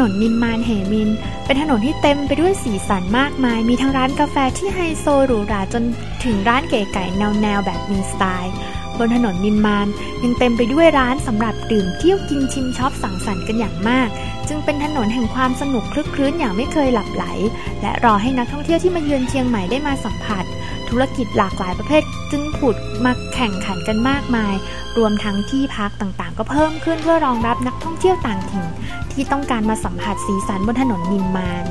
นนนิมมานเหมิน เป็นถนนที่เต็มไปด้วยสีสันมากมาย มีทั้งร้านกาแฟที่ไฮโซหรูหราจนถึงร้านเก๋ไก่แนวแนวแบบมีสไตล์ บนถนนนิมมานยังเต็มไปด้วยร้านสำหรับดื่มเที่ยวกินชิมช็อปสังสรรค์กันอย่างมาก จึงเป็นถนนแห่งความสนุกคลึกคลื้นอย่างไม่เคยหลับไหล และรอให้นักท่องเที่ยวที่มาเยือนเชียงใหม่ได้มาสัมผัส ธุรกิจหลากหลายประเภท จึงผุดมาแข่งขันกันมากมาย รวมทั้งที่พักต่างๆ ก็เพิ่มขึ้นเพื่อรองรับนักท่องเที่ยวต่างถิ่น ที่ต้องการมาสัมผัสสีสันบนถนนนิมมาน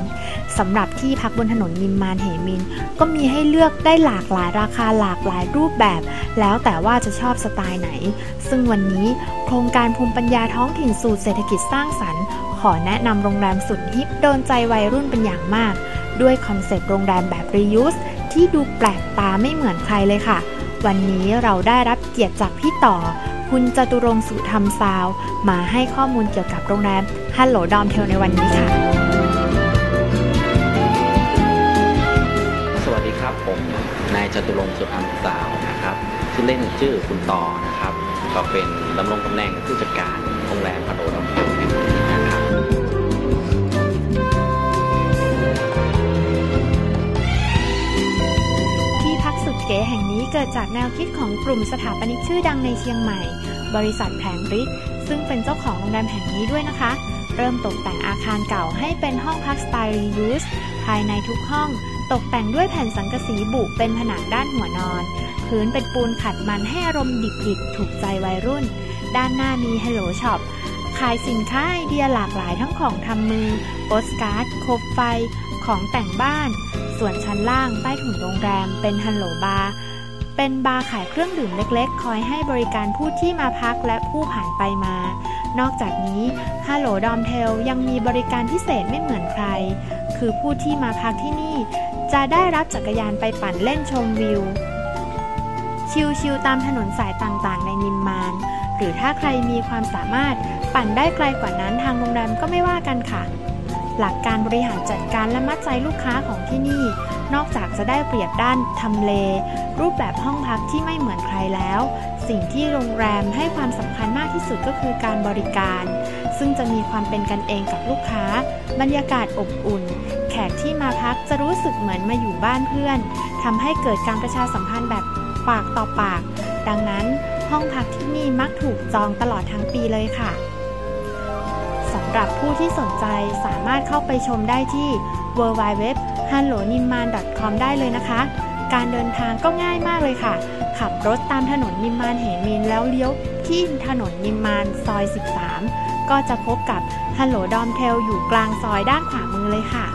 สำหรับที่พักบนถนนนิมมานเหมิน ก็มีให้เลือกได้หลากหลายราคาหลากหลายรูปแบบ แล้วแต่ว่าจะชอบสไตล์ไหน ซึ่งวันนี้โครงการภูมิปัญญาท้องถิ่นสู่เศรษฐกิจสร้างสรรค์ ขอแนะนำโรงแรมสุดฮิปโดนใจวัยรุ่นเป็นอย่างมาก ด้วยคอนเซปต์โรงแรมแบบ reuse ที่ดูแปลกตาไม่เหมือนใครเลยค่ะ วันนี้เราได้รับเกียรติจากพี่ต่อ คุณจตุรงสุธรรมซาว มาให้ข้อมูลเกี่ยวกับโรงแรมฮัลโหลดอมเทลในวันนี้ค่ะ สวัสดีครับผมนายจตุรงสุธรรมสาวนะครับชื่อเล่นชื่อคุณต่อนะครับ ก็เป็นดำรงตำแหน่งผู้จัดการโรงแรมฮัลโลดอมเทล เกิดจากแนวคิดของกลุ่มสถาปนิกชื่อดังในเชียงใหม่ บริษัทแผงฤทธิ์ซึ่งเป็นเจ้าของโรงแรมแห่งนี้ด้วยนะคะ เริ่มตกแต่งอาคารเก่าให้เป็นห้องพักสไตล์ reuse ภายในทุกห้องตกแต่งด้วยแผ่นสังกะสีบุเป็นผนังด้านหัวนอน พื้นเป็นปูนขัดมันให้อารมณ์ดิบๆถูกใจวัยรุ่น ด้านหน้ามี Hello Shop ขายสินค้าไอเดียหลากหลายทั้งของทำมือโปสการ์ดโคมไฟ ของแต่งบ้าน ส่วนชั้นล่างใต้ถุนโรงแรมเป็นฮัลโหลบาร์ เป็นบาร์ขายเครื่องดื่มเล็กๆ คอยให้บริการผู้ที่มาพักและผู้ผ่านไปมา นอกจากนี้ฮัลโหลดอมเทลยังมีบริการพิเศษไม่เหมือนใคร คือผู้ที่มาพักที่นี่ จะได้รับจักรยานไปปั่นเล่นชมวิว ชิลๆตามถนนสายต่างๆ ในนิมมาน หรือถ้าใครมีความสามารถปั่นได้ไกลกว่านั้นทางโรงแรมก็ไม่ว่ากันค่ะ หลักการบริหารจัดการและมัดใจลูกค้าของที่นี่ นอกจากจะได้เปรียบด้านทำเล รูปแบบห้องพักที่ไม่เหมือนใครแล้ว สิ่งที่โรงแรมให้ความสำคัญมากที่สุดก็คือการบริการ ซึ่งจะมีความเป็นกันเองกับลูกค้า บรรยากาศอบอุ่น แขกที่มาพักจะรู้สึกเหมือนมาอยู่บ้านเพื่อนทำให้เกิดการประชาสัมพันธ์แบบปากต่อปาก ดังนั้นห้องพักที่นี่มักถูกจองตลอดทั้งปีเลยค่ะสำหรับผู้ที่สนใจสามารถเข้าไปชมได้ที่ w w w h a n l o n i m m a n c o m ได้เลยนะคะ การเดินทางก็ง่ายมากเลยค่ะ ขับรถตามถนนนิมมานเหมินแล้วเลี้ยวที่ถนนนิมมานซอย 13 ก็จะพบกับฮัลโหลดอมเทลอยู่กลางซอยด้านขวามือเลยค่ะ